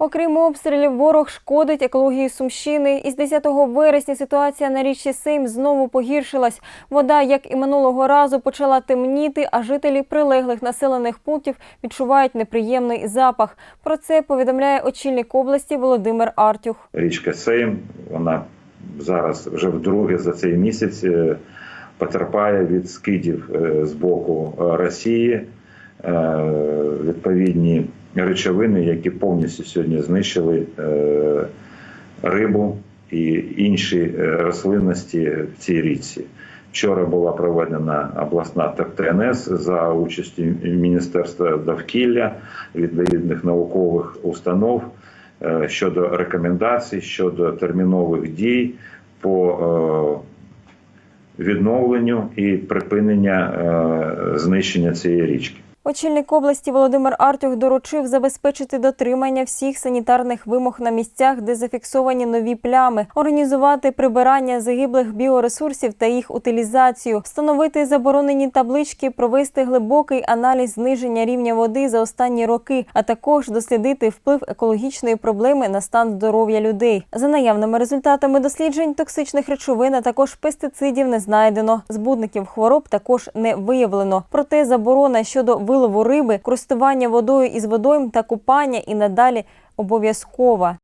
Окрім обстрілів, ворог шкодить екології Сумщини. Із 10 вересня ситуація на річці Сейм знову погіршилась. Вода, як і минулого разу, почала темніти, а жителі прилеглих населених пунктів відчувають неприємний запах. Про це повідомляє очільник області Володимир Артюх. річка Сейм. Вона зараз вже вдруге за цей місяць е, потерпає від скидів е, з боку е, Росії. Відповідні речовини, які повністю сьогодні знищили е, рибу і інші е, рослинності в цій річці. Вчора була проведена обласна ТНС за участю Міністерства довкілля, відповідних наукових установ е, щодо рекомендацій, щодо термінових дій по відновленню і припинення знищення цієї річки. Очільник області Володимир Артюх доручив забезпечити дотримання всіх санітарних вимог на місцях, де зафіксовані нові плями, організувати прибирання загиблих біоресурсів та їх утилізацію, встановити заборонені таблички, провести глибокий аналіз зниження рівня води за останні роки, а також дослідити вплив екологічної проблеми на стан здоров'я людей. За наявними результатами досліджень токсичних речовин, а також пестицидів не знайдено. Збудників хвороб також не виявлено. Проте заборона щодо вилову риби, користування водою із водойм та купання і надалі обов'язкова.